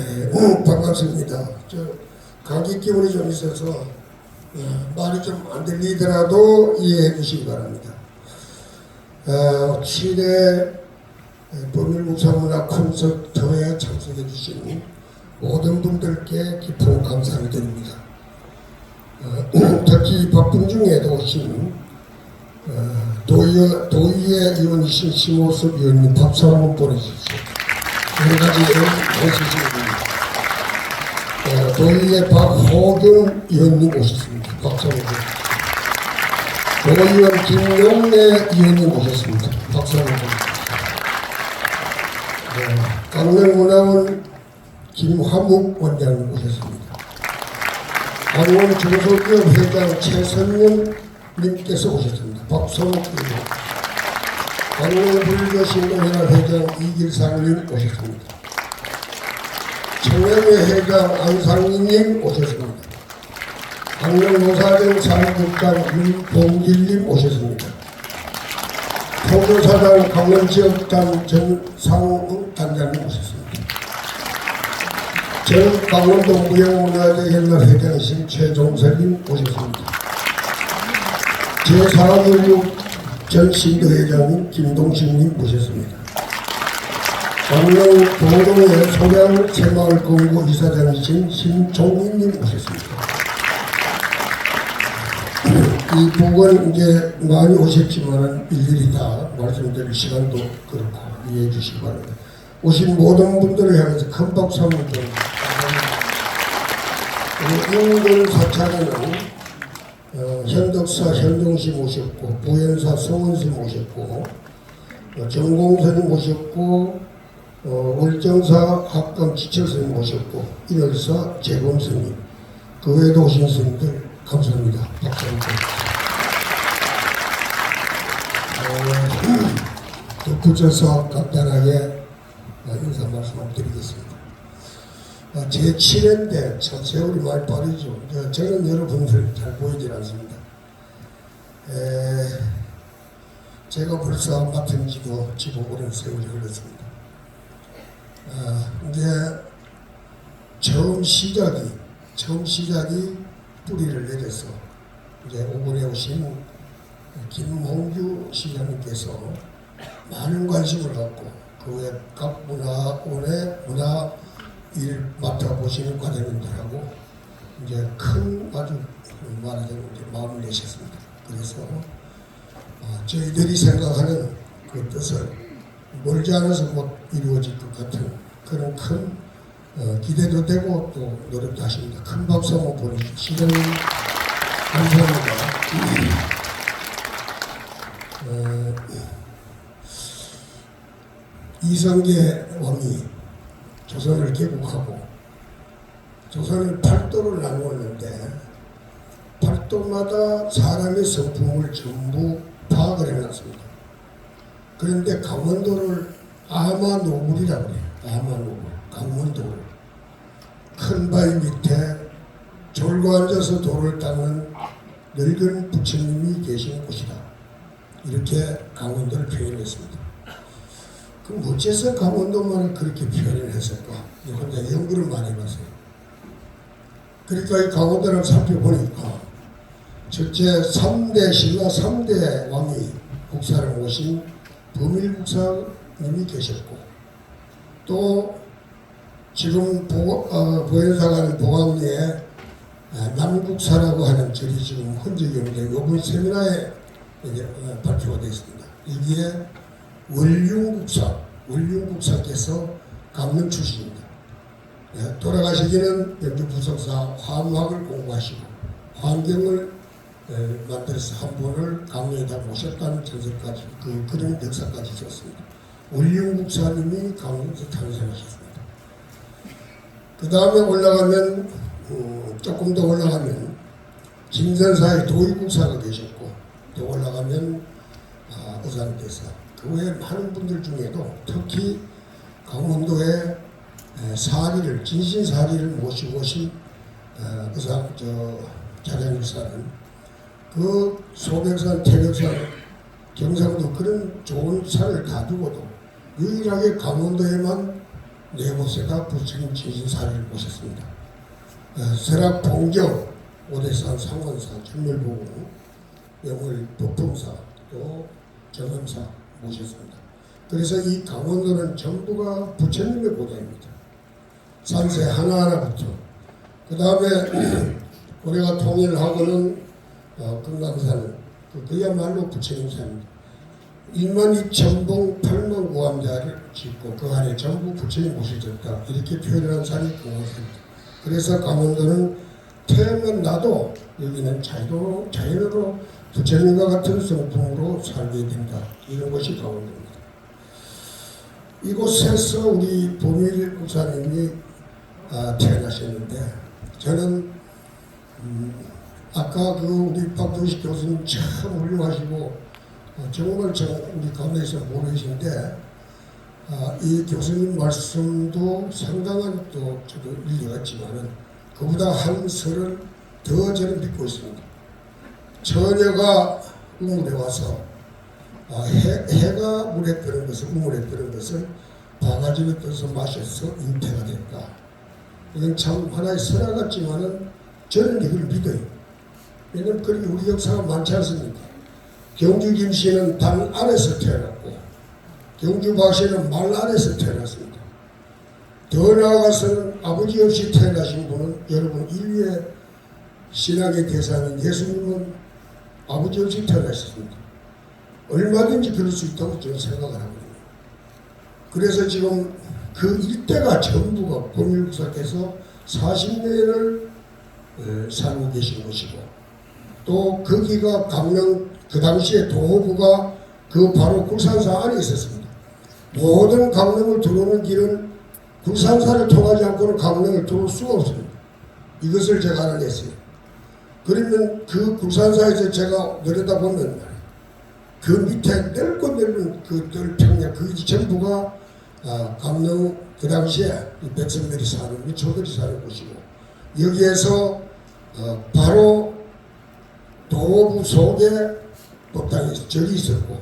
네, 음, 반갑습니다. 저 감기 기운이 좀 있어서 어, 말이 좀 안 들리더라도 이해해 주시기 바랍니다. 어, 7회 법률무사문화 콘서트에 참석해 주신 모든 분들께 깊은 감사를 드립니다. 어, 특히 바쁜 중에도 오신 어, 도의, 도의회 의원이신 심호섭 의원님 박수 한번 보내주십시오. 여러 가지 해주십니다. 어, 도의회 박호경 의원님 오셨습니다. 보내주십시오. 도의원 김용래 의원님 오셨습니다. 한번 보내주십시오. 어, 강릉문화원 김화묵 원장님 오셨습니다. 강원 중소기업 회장 최선영 님께서 오셨습니다. 박성욱 의원. 강원 불교 신도회관 회장 이길상님 오셨습니다. 청년회 회장 안상희님 오셨습니다. 강릉노사정 사무국장 윤봉길님 오셨습니다. 통조사장 강원지역단 전상우 단장님 오셨습니다. 전 강원도 무형문화재 연합 회장이신 최종설님 오셨습니다. 제496 전 신도회장님 김동식님 모셨습니다. 강릉 도동의 소량 새마을 공고 이사장이신 신종민님 모셨습니다. 이 부분 이제 많이 오셨지만 일일이 다 말씀드릴 시간도 그렇고 이해해 주시기 바랍니다. 오신 모든 분들을 향해서 큰 박수 한번 드립니다. 인근 사찰에는 어, 현덕사 현동씨 모셨고 부연사 성원씨 모셨고 어, 정공선이 모셨고 어, 월정사 학감 지철스님 모셨고 일월사 재범스님 그 외에도 오신 스님들 감사합니다. 박수 한번 어, 덧붙여서 간단하게 어, 인사 말씀 드리겠습니다. 아, 제 7회인데 참 세월이 많이 빠르죠. 저- 저는 여러분들 잘 보이질 않습니다. 에, 제가 벌써 맡은 지도 지도 오랜 세월이 흘렀습니다. 아, 이제 처음 시작이 처음 시작이 뿌리를 내려서 이제 오번에 오신 김홍규 시장님께서 많은 관심을 갖고 그외 각 문화원의 문화 일 맡아보시는 과장님들하고 이제 큰 아주 말하자면 이제 마음을 내셨습니다. 그래서 어, 저희들이 생각하는 그 뜻을 멀지 않아서 못 이루어질 것 같은 그런 큰 어, 기대도 되고 또 노력도 하십니다. 큰 박수 한번 보내주시죠. 시장님 감사합니다. 어, 이성계 왕이 조선을 개국하고 조선을 팔도를 나누었는데 팔도마다 사람의 성품을 전부 파악을 해놨습니다. 그런데 강원도를 아마노불이라고 해요. 아마노불, 강원도를 큰 바위 밑에 졸고 앉아서 돌을 닦는 늙은 부처님이 계신 곳이다. 이렇게 강원도를 표현했습니다. 그럼 어째서 강원도만을 그렇게 표현을 했을까? 혼자 연구를 많이 해봤어요. 그러니까 이 강원도를 살펴보니까 첫째 3대 신라 3대 왕이 국사를 모신 범일국사님이 계셨고 또 지금 보, 어, 보현사가는 보강리에 아, 남국사라고 하는 절이 지금 흔적이 없는데 이번 세미나에 어, 발표가 됐습니다. 여기에 원륜국사, 원륜국사께서 강릉 출신입니다. 예, 돌아가시기는 연주 부석사 화학을 공부하시고 환경을 에, 만들어서 한 분을 강릉에다 모셨다는 전설까지 그 그런 역사까지 있었습니다. 원륜국사님이 강릉에서 탄생하셨습니다. 그 다음에 올라가면 어, 조금 더 올라가면 김선사의 도의국사가 계셨고 또 올라가면 아, 의상대사 그 외에 많은 분들 중에도 특히 강원도의 에, 사리를 진신 사리를 모시고 오신 어, 의상 저 자장일사는 그 소백산, 태백산, 경상도 그런 좋은 산을 다 두고도 유일하게 강원도에만 네 곳에다 부처님 진신사를 모셨습니다. 어, 설악 봉경, 오대산 상원사, 정멸보고, 영월 법품사, 또 정엄사 모셨습니다. 그래서 이 강원도는 전부가 부처님의 고장입니다. 산세 하나하나부터. 그 다음에 우리가 통일하고는 어, 금강산, 그, 그야말로 부처님 산입니다. 1만 2천 봉 8만 구암자를 짓고 그 안에 전부 부처님 모셔졌다. 이렇게 표현한 산이 금강산입니다. 그래서 강원도는 태양은 나도 여기는 자유로, 자연으로 부처님과 같은 성품으로 살게 된다. 이런 것이 강원도입니다. 이곳에서 우리 보밀 목사님이 아, 태어나셨는데 저는 음, 아까 그 우리 박동식 교수님 참 훌륭하시고 어, 정말 저 우리 가운데서 모르신데 아, 이 교수님 말씀도 상당한 또 저도 일리가 있지만은 그보다 한 설을 더 저는 믿고 있습니다. 처녀가 우물에 와서 아, 해, 해가 물에 뜨는 것을 우물에 뜨는 것을 바가지로 떠서 마셔서 잉태가 됐다. 이건 참 하나의 설화 같지만은 저는 이걸 믿어요. 왜냐면 그렇게 우리 역사가 많지 않습니까? 경주 김 씨는 단 안에서 태어났고 경주 박 씨는 말 안에서 태어났습니다. 더 나아가서는 아버지 없이 태어나신 분은 여러분 인류의 신앙의 대상인 예수님은 아버지 없이 태어나셨습니다. 얼마든지 그럴 수 있다고 저는 생각을 하거든요. 그래서 지금 그 일대가 전부가 보밀국사께서 40년을 살고 계신 곳이고 또 거기가 강릉 그 당시에 동호부가 그 바로 굴산사 안에 있었습니다. 모든 강릉을 들어오는 길은 굴산사를 통하지 않고는 강릉을 들어올 수가 없습니다. 이것을 제가 알아냈어요. 그러면 그 굴산사에서 제가 내려다보면 그 밑에 넓고 넓은 그들 평야 그 전부가 아, 강릉 그 당시에 이 백성들이 사는 미초들이 사는 곳이고 여기에서 어, 바로 도부 속에 법당이 절이 있었고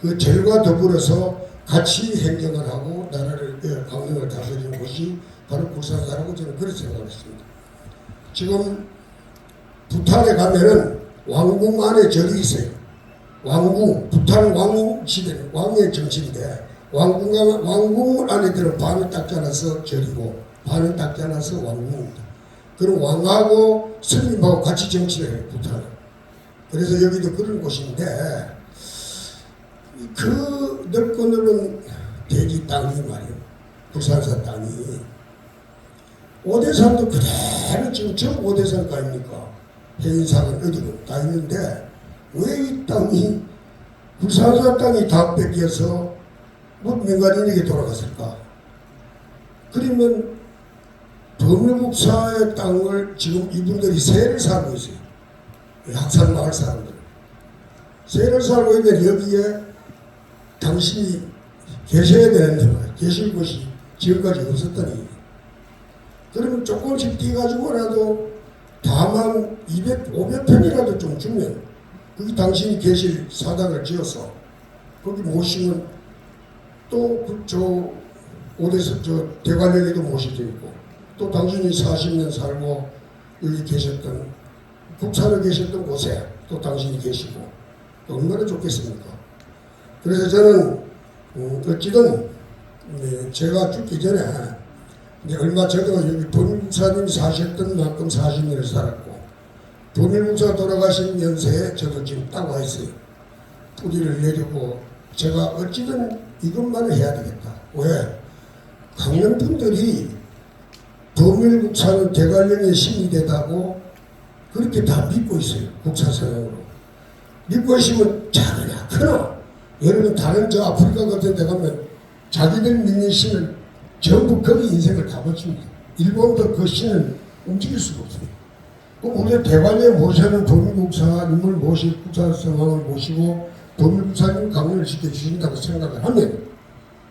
그 절과 더불어서 같이 행정을 하고 나라를 예, 강릉을 다스리는 곳이 바로 굴산사라고 저는 그렇게 생각했습니다. 지금 부탄에 가면은 왕궁 안에 절이 있어요. 왕궁, 부탄 왕궁 시대 왕의 정신인데 왕궁 왕궁 안에 들은 반은 딱 잘라서 절이고 반은 딱 잘라서 왕궁입니다. 그럼 왕하고 스님하고 같이 정치를 해요 부탄은. 그래서 여기도 그런 곳인데 그 넓고 넓은 대지 땅이 말이에요. 부산사 땅이 오대산도 그대로 지금 전 오대산 가입니까? 해인사는 어디고 다 있는데 왜 이 땅이 부산사 땅이 다 뺏겨서 뭐 민간인에게 돌아갔을까? 그러면 법률국사의 땅을 지금 이분들이 세를 살고 있어요. 학산 마을 사람들. 세를 살고 있는데 여기에 당신이 계셔야 되는데 계실 곳이 지금까지 없었더니 그러면 조금씩 뛰가지고라도 다만 200, 500평이라도 좀 주면 거기 당신이 계실 사당을 지어서 거기 모시면 또저 오대서 저 대관령에도 모시져 있고 또 당신이 40년 살고 여기 계셨던 국산에 계셨던 곳에 또 당신이 계시고 또 얼마나 좋겠습니까? 그래서 저는 음, 어찌든 네, 제가 죽기 전에 이제 얼마 전에 여기 범 일국사님이 사셨던 만큼 40년을 살았고 범일국사 돌아가신 연세에 저도 지금 딱 와 있어요. 뿌리를 내리고 제가 어찌든 이것만을 해야 되겠다. 왜? 강릉 분들이 범일국사는 대관령의 신이 되다고 그렇게 다 믿고 있어요. 국사선언으로. 믿고 있으면 작으나 크나 여러분 다른 저 아프리카 같은 데 가면 자기들 믿는 신을 전부 거기 인생을 다 바칩니다. 일본도 그 신을 움직일 수가 없어요. 그럼 우리가 대관에 모시는 범일국사님을 모시 국사성왕을 모시고 범일국사님 강론을 지켜주신다고 생각을 하면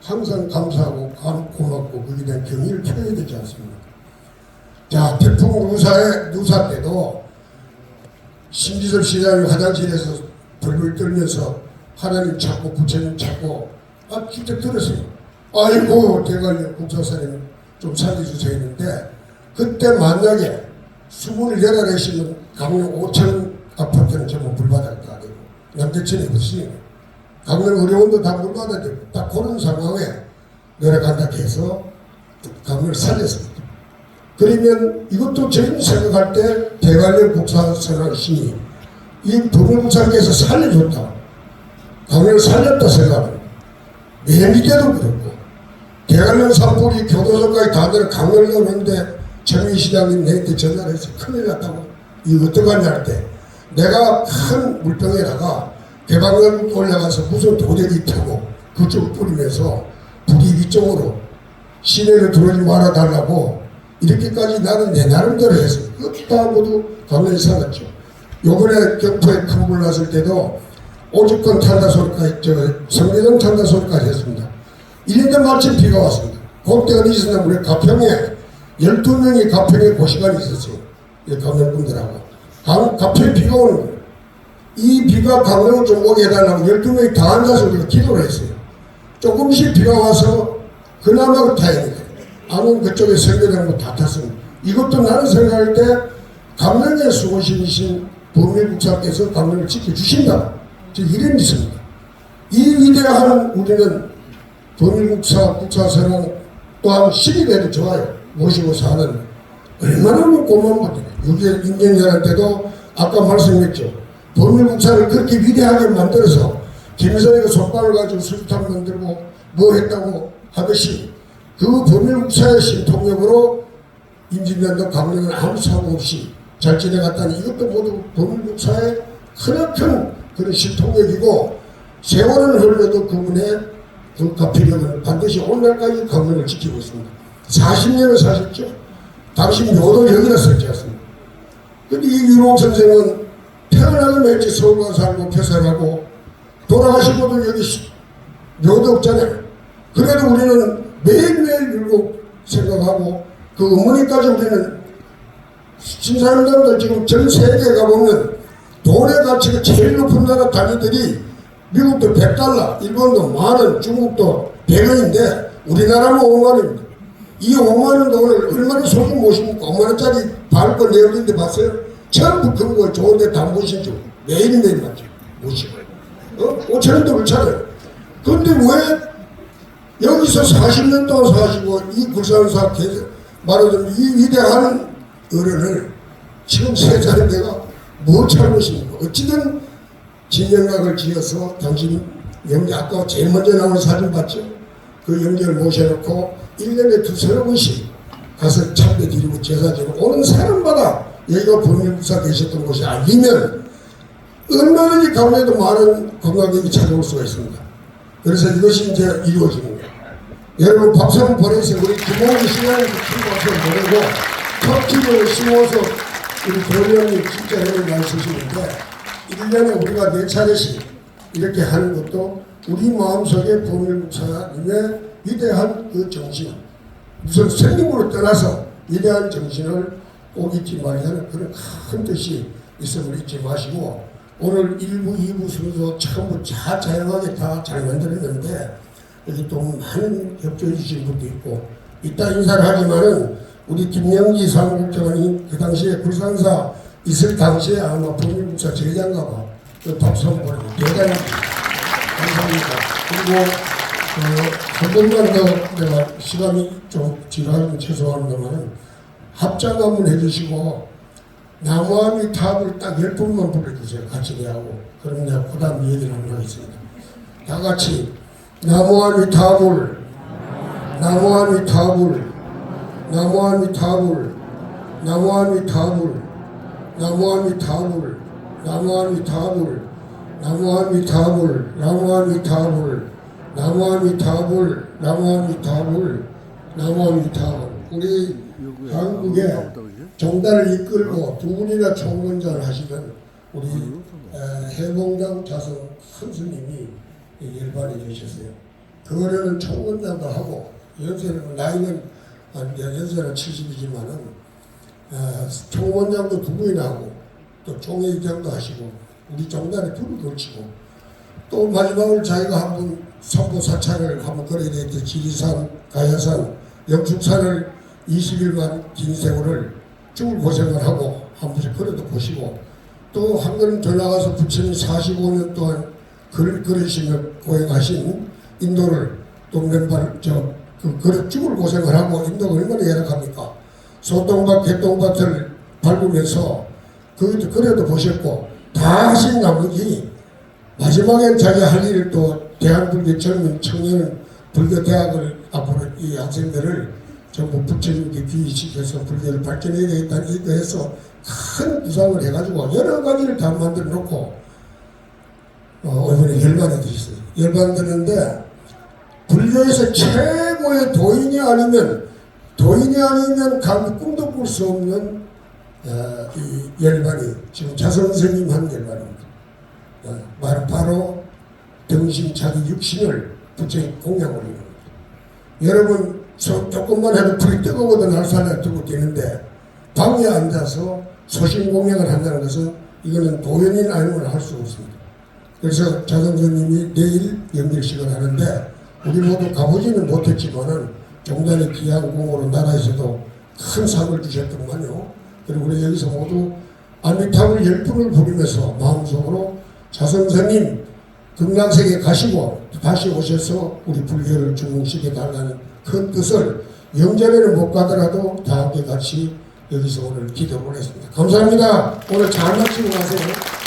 항상 감사하고 감- 고맙고 거기에 대한 경의를 표해야 되지 않습니까? 자, 태풍 누사의 누사 때도 신지섭 시장이 화장실에서 벌벌 떨면서 하나님 찾고 부처님 찾고 아 진짜 들었어요. 아이고 대관령 국사사님 좀 살려주세요 했는데 그때 만약에 수문을 열어내시면 강릉 5천 아파트는 전부 물받을 거 아니고 남대천이 없으니 강릉 어려운도 다 되고 딱 그런 상황에 내려간다 해서 강릉을 살렸습니다. 그러면 이것도 저희는 생각할 때 대관령 국사선언신이 이 도민국사께서 살려줬다. 강릉을 살렸다 생각합니다. 내 밑에도 그렇고 대관령 산불이 교도소까지 다 들어 강릉을 오는데 정의 시장님 내한테 전화를 해서 큰일 났다고 이거 어떡하냐 할 때 내가 큰 물병에다가 개방면 올라가서 무슨 도대기 펴고 그쪽 뿌리면서 불이 위쪽으로 시내를 들어오지 말아달라고 이렇게까지 나는 내 나름대로. 그다 모두 강릉에 살았죠. 요번에 경포에 큰불 났을 때도 오죽권 탄다 소리까지 저 성내동 탄다 소리까지 했습니다. 1년 마침 비가 왔습니다. 그때 어디 있었나 우리 가평에 12명이 가평에 고시간이 있었어요. 이 강릉분들하고. 강, 가평에 비가 오는 거예요. 이 비가 강릉을 좀 오게 해달라고 12명이 다 앉아서 우리가 기도를 했어요. 조금씩 비가 와서 그나마 그 다행이다. 아무 그쪽에 생겨난 거다 탔습니다. 이것도 나는 생각할 때 강릉의 수고신이신 범일국사께서 강릉을 지켜주신다. 지금 이런 있습니다. 이 위대한 우리는 범일국사 국사선언 또한 10일에도 좋아요. 모시고 사는 얼마나 뭐 고마운 분이에요. 6일 임경련한테도 아까 말씀했죠. 범일국사를 그렇게 위대하게 만들어서 김일성이가 손발을 가지고 수류탄 만들고 뭐 했다고 하듯이 그 범일국사의 신통력으로 임진왜란도 강릉은 아무 사고 없이 잘 지내갔다니 이것도 모두 범일국사의 크나큰 그런 신통력이고 세월은 흘러도 그분의 그 가피력은 반드시 오늘날까지 강릉을 지키고 있습니다. 40년을 사셨죠. 당시 묘도 여기다 썼지 않습니까? 근데 이 유롱 선생은 태어나면 했지 서울 가서 살고 폐설하고 돌아가시고도 여기 시- 묘도 없잖아요. 그래도 우리는 매일매일 율곡 생각하고 그 어머니까지 우리는 신사람들도 지금 전 세계에 가보면 돈의 가치가 제일 높은 나라 단위들이 미국도 100달러, 일본도 만원, 중국도 100원인데 우리나라는 5만원입니다. 이 5만원 돈을 얼마나 소중 모십니까? 5만원짜리 발권 내어는데 봤어요? 전부 그거 좋은데 다 모시죠. 매일매일 맞죠. 모시고. 어? 5천원도 그렇잖아요. 근데 왜 여기서 40년 동안 사시고 이 굴산사 계속 말하자면 이 위대한 어른을 지금 세자는 내가 뭘 잘못입니까? 어찌든 진영각을 지어서 당신 영재 아까 제일 먼저 나온 사진 봤죠? 그 영재를 모셔놓고 1년에 두세 번씩 가서 참배 드리고 제사 드리고 오는 사람마다 여기가 범일국사 계셨던 곳이 알리면 얼마든지 가운데도 많은 관광객이 찾아올 수가 있습니다. 그래서 이것이 이제 이루어지는 거예요. 여러분 한번 보내주세요. 우리 시장님 큰 박수 보내고 터키를 심어서 우리 도련님 진짜 여러분 많이 쓰시는데 1년에 우리가 네 차례씩 이렇게 하는 것도 우리 마음속에 보밀국사님의 위대한 그 정신 무슨 생님으로 떠나서 위대한 정신을 꼭 잊지 말자는 그런 큰 뜻이 있음을 잊지 마시고 오늘 1부, 2부 순서 처음부터 다 자영하게 다 잘 만들었는데 여기 또 많은 협조해 주신 분도 있고 이따 인사를 하지만은 우리 김영지 사무국장이 그 당시에 불산사 있을 당시에 아마 법률국사 제장가 봐. 그 박수 한번 보내고 대단히 감사합니다. 그리고 어, 한 번만 더 내가 시간이 좀 지나면 죄송합니다만 합장 한번 해주시고 나무함이 탑을 딱 열 번만 불러주세요. 같이 내하고 그럼 내가 그 다음 얘기를 하겠습니다. 다 같이 나무함이 탑을 나무함이 탑을 나무함이 탑을 나무함이 탑을 나무함이 탑을 나무함이 탑을 나무함이 탑을 나무함이 탑을 나무함이 탑을 나무함이 탑을 나무함이 탑을 우리 한국의 정단을 이끌고 두 분이나 총무원장을 하시던 우리 에, 해봉당 자성 선수님이 일반이 되셨어요. 그거는 총무원장도 하고 연세는 나이는 한 연세는 70이지만은 어, 총원장도 두 분이나 하고 또 총회장도 하시고 우리 종단에 불을 걸치고 또 마지막으로 자기가 한분 성부 사찰을 한번 걸어야 되겠죠. 지리산, 가야산, 영축산을 20일만 긴 세월을 쭉 고생을 하고 한 번씩 걸어도 보시고 또 한 걸음 더 나가서 부처님 45년 동안 글 걸으시며 고행하신 인도를 또 맨발 저그 걸어 죽을 고생을 하고 인도가 얼마나 열악합니까? 소똥밭, 개똥밭을 밟으면서 그것도 그래도 보셨고 다 하신 나머지 마지막엔 자기 할 일을 또 대한불교 젊은 청년 불교 대학을 앞으로 이 학생들을 전부 부처님께 귀의시켜서 불교를 발전해야 되겠다는 의도해서 큰 구상을 해가지고 여러 가지를 다 만들어 놓고 어, 이번에 열반이 되셨어요. 열반 되는데 불교에서 최고의 도인이 아니면 도인이 아니면 감히 꿈도 꿀 수 없는 어, 이 열반이 지금 자선 스님 한 열반입니다. 어, 바로, 등신 자기 육신을 부처님 공양 올리는 겁니다. 여러분 저 조금만 해도 불이 뜨거거든 할산에 두고 뛰는데 방에 앉아서 소신 공양을 한다는 것은 이거는 도연인 아니면 할 수 없습니다. 그래서 자선스님이 내일 연결식을 하는데 우리 모두 가보지는 못했지만은 종단의 귀한 공으로 나라에서도 큰 상을 주셨더만요. 그리고 우리 여기서 모두 아미타불 열풍을 부리면서 마음속으로 자선스님 금강sek에 가시고 다시 오셔서 우리 불교를 중흥시켜 달라는 큰 뜻을 영전에는 못 가더라도 다 함께 같이 여기서 오늘 기도를 했습니다. 감사합니다. 오늘 잘 마치고 가세요.